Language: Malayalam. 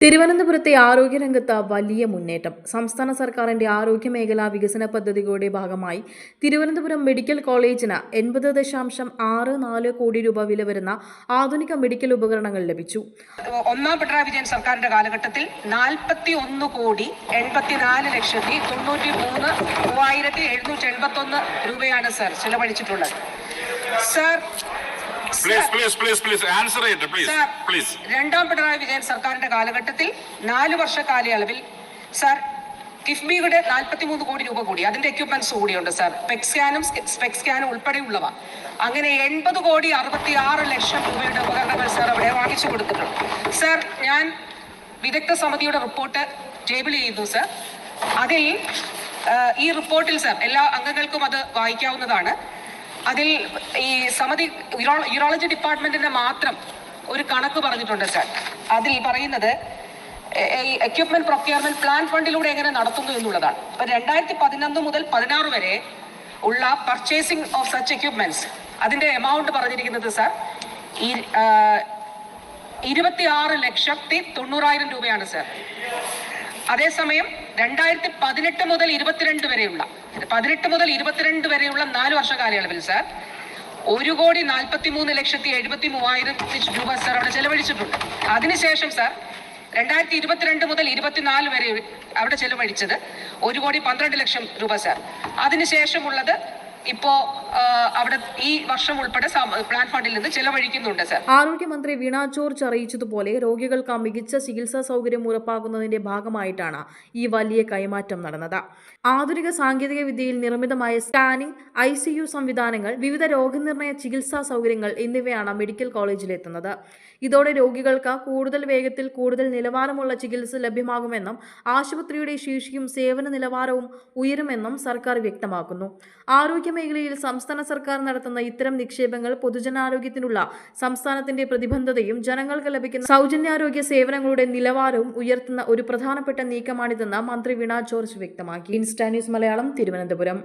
തിരുവനന്തപുരത്തെ ആരോഗ്യരംഗത്ത് വലിയ മുന്നേറ്റം. സംസ്ഥാന സർക്കാരിന്റെ ആരോഗ്യ മേഖലാ വികസന പദ്ധതികളുടെ ഭാഗമായി തിരുവനന്തപുരം മെഡിക്കൽ കോളേജിന് എൺപത് ദശാംശം ആറ് നാല് കോടി രൂപ വില വരുന്ന ആധുനിക മെഡിക്കൽ ഉപകരണങ്ങൾ ലഭിച്ചു. ഒന്നാം പിണറായി വിജയൻ സർക്കാരിന്റെ കാലഘട്ടത്തിൽ നാൽപ്പത്തി ഒന്ന് കോടി എൺപത്തിനാല് ലക്ഷത്തി തൊണ്ണൂറ്റി മൂന്ന് മൂവായിരത്തി എഴുന്നൂറ്റി എൺപത്തി ഒന്ന് രൂപയാണ് sir ചെലവഴിച്ചിട്ടുള്ളത്. Sir Please, please please please answer please please രണ്ടാം പിണറായി വിജയൻ സർക്കാരിന്റെ കാലഘട്ടത്തിൽ നാല് വർഷ കാലയളവിൽ സാർ കിഫ്ബിയുടെ നാൽപ്പത്തി മൂന്ന് കോടി രൂപ കൂടി അതിന്റെ എക്യുപ്മെന്റ്സ് കൂടിയുണ്ട് സാർ പെക്സ്കാനും സ്പെക്സ്കാനും ഉൾപ്പെടെയുള്ളവ. അങ്ങനെ എൺപത് കോടി അറുപത്തി ആറ് ലക്ഷം രൂപയുടെ ഉപകരണങ്ങൾ സാർ അവിടെ വാങ്ങിച്ചു കൊടുത്തിട്ടുണ്ട്. സാർ ഞാൻ വിദഗ്ധ സമിതിയുടെ റിപ്പോർട്ട് ടേബിൾ ചെയ്യുന്നു സാർ അതിൽ ഈ റിപ്പോർട്ടിൽ സാർ എല്ലാ അംഗങ്ങൾക്കും അത് വായിക്കാവുന്നതാണ്. അതിൽ ഈ സമിതി യൂറോ- യൂറോളജി ഡിപ്പാർട്ട്മെന്റിന്റെ മാത്രം ഒരു കണക്ക് പറഞ്ഞിട്ടുണ്ട് സാർ. അതിൽ പറയുന്നത് ഈ എക്യുപ്മെന്റ് പ്രൊക്യൂർമെന്റ് പ്ലാൻ ഫണ്ടിലൂടെ എങ്ങനെ നടത്തുന്നു എന്നുള്ളതാണ്. ഇപ്പൊ രണ്ടായിരത്തി പതിനൊന്ന് മുതൽ പതിനാറ് വരെ ഉള്ള പർച്ചേസിംഗ് ഓഫ് സച്ച് എക്യുപ്മെന്റ്സ് അതിന്റെ എമൗണ്ട് പറഞ്ഞിരിക്കുന്നത് സാർ ഇരുപത്തി ആറ് ലക്ഷത്തി തൊണ്ണൂറായിരം രൂപയാണ് സർ. അതേസമയം രണ്ടായിരത്തി പതിനെട്ട് മുതൽ ഇരുപത്തിരണ്ട് വരെയുള്ള പതിനെട്ട് മുതൽ ഇരുപത്തിരണ്ട് വരെയുള്ള നാല് വർഷ കാലയളവിൽ സാർ ഒരു കോടി നാൽപ്പത്തി മൂന്ന് ലക്ഷത്തി എഴുപത്തി മൂവായിരം രൂപ സാർ അവിടെ ചെലവഴിച്ചിട്ടുണ്ട്. അതിനുശേഷം സാർ രണ്ടായിരത്തി ഇരുപത്തിരണ്ട് മുതൽ ഇരുപത്തിനാല് വരെ അവിടെ ചെലവഴിച്ചത് ഒരു കോടി പന്ത്രണ്ട് ലക്ഷം രൂപ സാർ. അതിനുശേഷമുള്ളത് ഇപ്പോ അവിടെ ഈ വർഷം ഉൾപ്പെടെ പ്ലാൻ ഫണ്ടിൽ നിന്ന് ചെലവഴിക്കുന്നുണ്ട് സർ. ആരോഗ്യമന്ത്രി വീണ ജോർജ് അറിയിച്ചതുപോലെ രോഗികൾക്ക് മികച്ച ചികിത്സാ സൗകര്യം ഉറപ്പാക്കുന്നതിന്റെ ഭാഗമായിട്ടാണ് ഈ വലിയ കൈമാറ്റം നടന്നത്. ആധുനിക സാങ്കേതിക വിദ്യയിൽ നിർമ്മിതമായ സ്കാനിംഗ് ഐ സി യു സംവിധാനങ്ങൾ വിവിധ രോഗനിർണയ ചികിത്സാ സൗകര്യങ്ങൾ എന്നിവയാണ് മെഡിക്കൽ കോളേജിലെത്തുന്നത്. ഇതോടെ രോഗികൾക്ക് കൂടുതൽ വേഗത്തിൽ കൂടുതൽ നിലവാരമുള്ള ചികിത്സ ലഭ്യമാകുമെന്നും ആശുപത്രിയുടെ ശേഷിയും സേവന നിലവാരവും ഉയരുമെന്നും സർക്കാർ വ്യക്തമാക്കുന്നു. ആരോഗ്യമേഖലയിൽ സംസ്ഥാന സർക്കാർ നടത്തുന്ന ഇത്തരം നിക്ഷേപങ്ങൾ പൊതുജനാരോഗ്യത്തിനുള്ള സംസ്ഥാനത്തിന്റെ പ്രതിബദ്ധതയും ജനങ്ങൾക്ക് ലഭിക്കുന്ന സൗജന്യാരോഗ്യ സേവനങ്ങളുടെ നിലവാരവും ഉയർത്തുന്ന ഒരു പ്രധാനപ്പെട്ട നീക്കമാണിതെന്ന് മന്ത്രി വീണ ജോർജ് വ്യക്തമാക്കി. Insta News Malayalam Thiruvananthapuram.